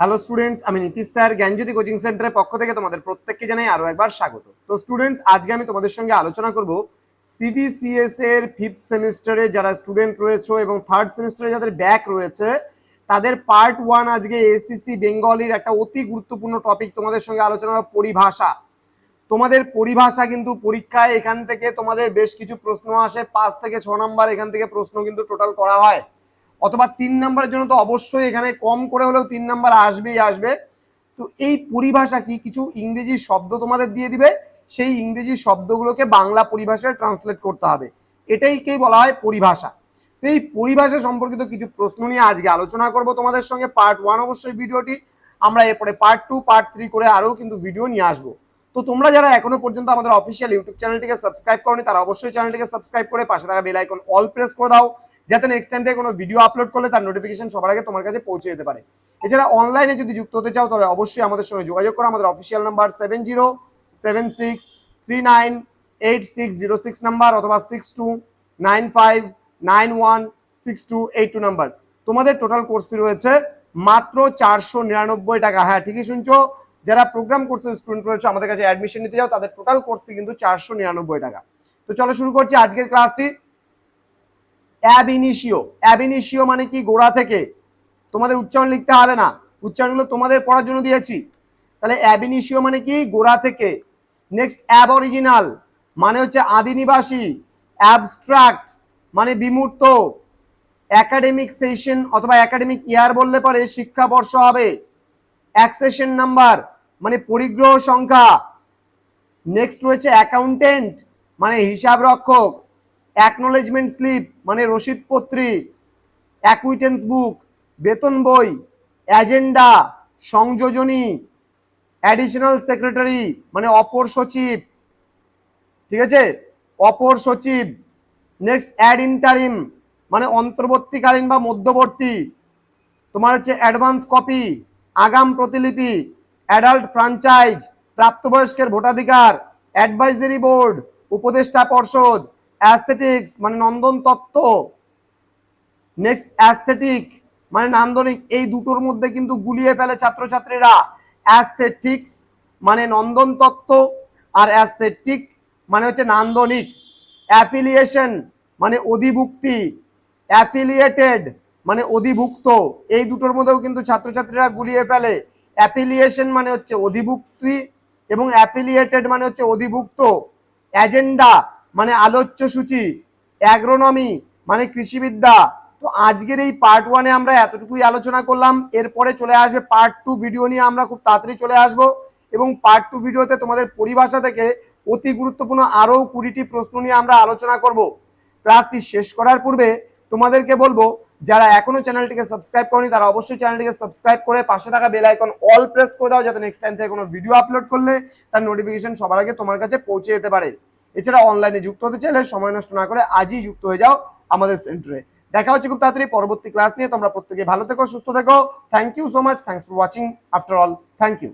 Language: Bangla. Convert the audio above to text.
হ্যালো স্টুডেন্টস আমি নীতিশ স্যার, জ্ঞানজ্যোতি কোচিং সেন্টারের পক্ষ থেকে তোমাদের প্রত্যেককে জানাই আরও একবার স্বাগত। তো স্টুডেন্টস আজকে আমি তোমাদের সঙ্গে আলোচনা করব সিবিসিএস এর ফিফথ সেমিস্টারে যারা স্টুডেন্ট রয়েছে এবং থার্ড সেমিস্টারে যাদের ব্যাক রয়েছে, তাদের পার্ট ওয়ান আজকে এসিসি বেঙ্গলির একটা অতি গুরুত্বপূর্ণ টপিক তোমাদের সঙ্গে আলোচনা পরিভাষা। তোমাদের পরিভাষা কিন্তু পরীক্ষায় এখান থেকে তোমাদের বেশ কিছু প্রশ্ন আসে, পাঁচ থেকে ছ নম্বর এখান থেকে প্রশ্ন কিন্তু টোটাল করা হয়। অথবা তিন নম্বরের জন্য তো অবশ্যই এখানে কম করে হলেও তিন নাম্বার আসবেই আসবে। তো এই পরিভাষা কি? কিছু ইংরেজি শব্দ তোমাদের দিয়ে দিবে। সেই ইংরেজি শব্দগুলোকে বাংলা পরিভাষায় ট্রান্সলেট করতে হবে। এটাইকেই বলা হয়? পরিভাষা। তো এই পরিভাষা সম্পর্কিত কিছু প্রশ্ন নিয়ে আজকে আলোচনা করব তোমাদের সঙ্গে। পার্ট ওয়ান অবশ্যই ভিডিওটি। আমরা এরপরে পার্ট টু পার্ট থ্রি করে আরও কিন্তু ভিডিও নিয়ে আসব। তো তোমরা যারা এখনও পর্যন্ত আমাদের অফিসিয়াল ইউটিউব চ্যানেলটিকে সাবস্ক্রাইব করনি, তারা অবশ্যই চ্যানেলটিকে সাবস্ক্রাইব করে পাশে থাকা বেল আইকন অল প্রেস করে দাও। যাতে নেক্সট টাইম থেকে কোনো ভিডিও আপলোড করলে তার নোটিফিকেশন সবার আগে তোমার কাছে পৌঁছে যেতে পারে। এছাড়া অনলাইনে যদি যুক্ত হতে চাও, তাহলে অবশ্যই আমাদের সঙ্গে যোগাযোগ করো। আমাদের official number seven zero seven six three nine eight six zero six number অথবা six two nine five nine one six two eight two number তোমাদের টোটাল কোর্স ফি রয়েছে মাত্র চারশো নিরানব্বই টাকা। হ্যাঁ ঠিকই শুনছো। যারা প্রোগ্রাম কোর্সের স্টুডেন্ট রয়েছে, আমাদের কাছে অ্যাডমিশন নিতে যাও, তাদের টোটাল কোর্স ফি কিন্তু চারশো নিরানব্বই টাকা। তো চলো শুরু করছি আজকের ক্লাসটি অ্যাবিনিশিও। অ্যাবিনিশিও মানে কি? গোড়া থেকে। তোমাদের উচ্চারণ লিখতে হবে না। উচ্চারণগুলো তোমাদের পড়ার জন্য দিয়েছি। তাহলে অ্যাবিনিশিও মানে কি? গোড়া থেকে। নেক্সট অ্যাবরিজিনাল মানে হচ্ছে আদিনিবাসী। অ্যাবস্ট্রাক্ট মানে বিমূর্ত। একাডেমিক সেশন অথবা একাডেমিক ইয়ার বললে পারে শিক্ষাবর্ষ হবে। অ্যাক্সেশন নাম্বার মানে পরিগ্রহ সংখ্যা। নেক্সট রয়েছে অ্যাকাউন্টেন্ট মানে হিসাব রক্ষক অ্যাকনোলেজমেন্ট স্লিপ মানে রসিদপত্রী অ্যাকুইটেন্স বুক বেতন বই অ্যাজেন্ডা সংযোজনী অ্যাডিশনাল সেক্রেটারি মানে অপর সচিব, ঠিক আছে? অপর সচিব নেক্সট অ্যাড ইন্টারিম মানে অন্তর্বর্তীকালীন বা মধ্যবর্তী, তোমার হচ্ছে অ্যাডভান্স কপি আগাম প্রতিলিপি অ্যাডাল্ট ফ্রাঞ্চাইজ প্রাপ্তবয়স্কের ভোটাধিকার অ্যাডভাইজারি বোর্ড উপদেষ্টা পর্ষদ অ্যাস্থেটিক্স মানে নন্দন তত্ত্ব। নেক্সট অ্যাস্থেটিক মানে নান্দনিক, এই দুটোর মধ্যে কিন্তু গুলিয়ে ফেলে ছাত্রছাত্রীরা। অ্যাস্থেটিক্স মানে নন্দন তত্ত্ব, আর অ্যাস্থেটিক মানে হচ্ছে নান্দনিক। অ্যাফিলিয়েশন মানে অধিভুক্তি। অ্যাফিলিয়েটেড মানে অধিভুক্ত। এই দুটোর মধ্যেও কিন্তু ছাত্রছাত্রীরা গুলিয়ে ফেলে। অ্যাফিলিয়েশন মানে হচ্ছে অধিভুক্তি, এবং অ্যাফিলিয়েটেড মানে হচ্ছে অধিভুক্ত। এজেন্ডা মানে আলোচ্য সূচি অ্যাগ্রোনমি মানে কৃষিবিদ্যা। তো আজকের এই পার্ট ওয়ানে আমরা এতটুকুই আলোচনা করলাম। এরপরে চলে আসবে পার্ট টু ভিডিও নিয়ে আমরা খুব তাড়াতাড়ি চলে আসব। এবং পার্ট টু ভিডিওতে তোমাদের পরিভাষা থেকে অতি গুরুত্বপূর্ণ আরও কুড়িটি প্রশ্ন নিয়ে আমরা আলোচনা করব। ক্লাসটি শেষ করার পূর্বে তোমাদেরকে বলব, যারা এখনও চ্যানেলটিকে সাবস্ক্রাইব করেনি, তারা অবশ্যই চ্যানেলটিকে সাবস্ক্রাইব করে পাশে থাকা বেল আইকন অল প্রেস করে দাও, যাতে নেক্সট টাইম থেকে কোনো ভিডিও আপলোড করলে তার নোটিফিকেশন সবার আগে তোমার কাছে পৌঁছে যেতে পারে। এছাড়া অনলাইনে যুক্ত হতে চাইলে সময় নষ্ট না করে আজই যুক্ত হয়ে যাও আমাদের সেন্টারে দেখা হচ্ছে খুব তাড়াতাড়ি পরবর্তী ক্লাস নিয়ে। তোমরা প্রত্যেকে ভালো থেকো, সুস্থ থেকো। Thank you so much thanks for watching after all thank you